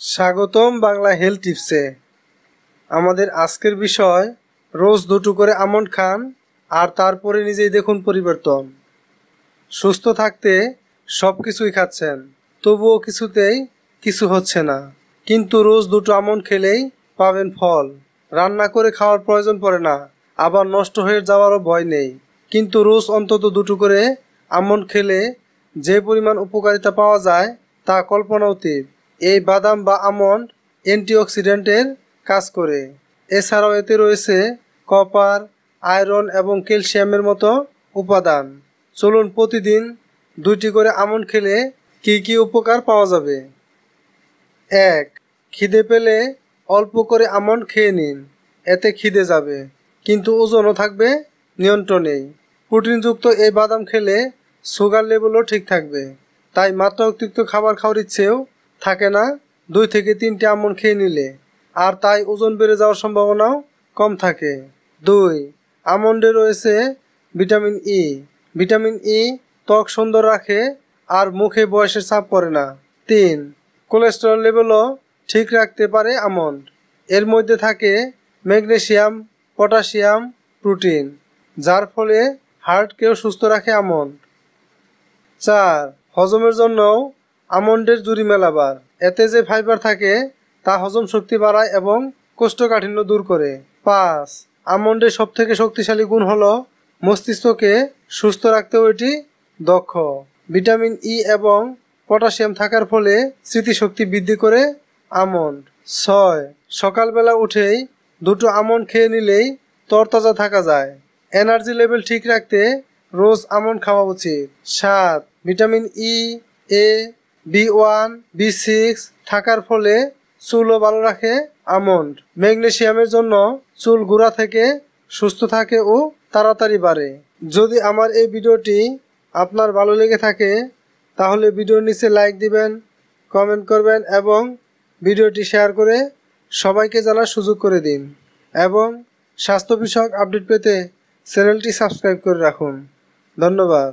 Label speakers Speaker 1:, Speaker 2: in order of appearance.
Speaker 1: স্বাগতম বাংলা হেলথ টিপসে। আমাদের আজকের বিষয়, রোজ দুটো করে আমন্ড খান আর তারপরে নিজেই দেখুন পরিবর্তন। সুস্থ থাকতে সব কিছুই খাচ্ছেন, তবুও কিছুতেই কিছু হচ্ছে না। কিন্তু রোজ দুটো আমন্ড খেলেই পাবেন ফল। রান্না করে খাওয়ার প্রয়োজন পড়ে না, আবার নষ্ট হয়ে যাওয়ারও ভয় নেই। কিন্তু রোজ অন্তত দুটো করে আমন্ড খেলে যে পরিমাণ উপকারিতা পাওয়া যায় তা কল্পনা অতীত এই বাদাম বা আমন্ড অ্যান্টিঅক্সিডেন্টের কাজ করে। এছাড়াও এতে রয়েছে কপার, আয়রন এবং ক্যালসিয়ামের মতো উপাদান। চলুন প্রতিদিন দুইটি করে আমন্ড খেলে কি কি উপকার পাওয়া যাবে? এক, খিদে পেলে অল্প করে আমন্ড খেয়ে নিন। এতে খিদে যাবে, কিন্তু ওজনও থাকবে, নিয়ন্ত্রণেই। প্রোটিনযুক্ত এই বাদাম খেলে সুগার লেভেলও ঠিক থাকবে। তাই মাত্রাতিরিক্ত খাবার খাওয়ার ইচ্ছেও থাকে না, দুই থেকে তিনটে আমন্ড খেয়ে নিলে, আর তাই ওজন বেড়ে যাওয়ার সম্ভাবনাও কম থাকে। দুই, আমন্ডে রয়েছে ভিটামিন ই ভিটামিন ই ত্বক সুন্দর রাখে আর মুখে বয়সের চাপ পড়ে না। তিন, কোলেস্টেরল লেভেলও ঠিক রাখতে পারে আমন্ড। এর মধ্যে থাকে ম্যাগনেসিয়াম, পটাশিয়াম, প্রোটিন, যার ফলে হার্টকেও সুস্থ রাখে আমন্ড। চার, হজমের জন্যও আমন্ডের জুড়ি মেলাবার। এতে যে ফাইবার থাকে, তা হজম শক্তি বাড়ায় এবং কোষ্ঠকাঠিন্য দূর করে। পাঁচ আমন্ডের সব থেকে শক্তিশালী গুণ হলো মস্তিষ্ককে সুস্থ রাখতেও এটি দক্ষ। ভিটামিন ই এবং পটাশিয়াম থাকার ফলে স্মৃতিশক্তি বৃদ্ধি করে আমন্ড ছয়, সকালবেলা উঠেই দুটো আমন্ড খেয়ে নিলেই তরতাজা থাকা যায়। এনার্জি লেভেল ঠিক রাখতে রোজ আমন্ড খাওয়া উচিত। সাত, vitamin E A B one, B six থাকার ফলে চুলও ভালো রাখে, আমন্ড। ম্যাগনেসিয়ামের জন্য চুল গোড়া থেকে সুস্থ থাকে ও তাড়াতাড়ি বাড়ে। যদি আমার এই ভিডিওটি আপনার ভালো লেগে থাকে, তাহলে ভিডিওর নিচে লাইক দিবেন কমেন্ট করবেন এবং ভিডিওটি শেয়ার করে সবাইকে জানার সুযোগ করে দিন। এবং স্বাস্থ্য বিষয়ক আপডেট পেতে চ্যানেলটি সাবস্ক্রাইব করে রাখুন। ধন্যবাদ।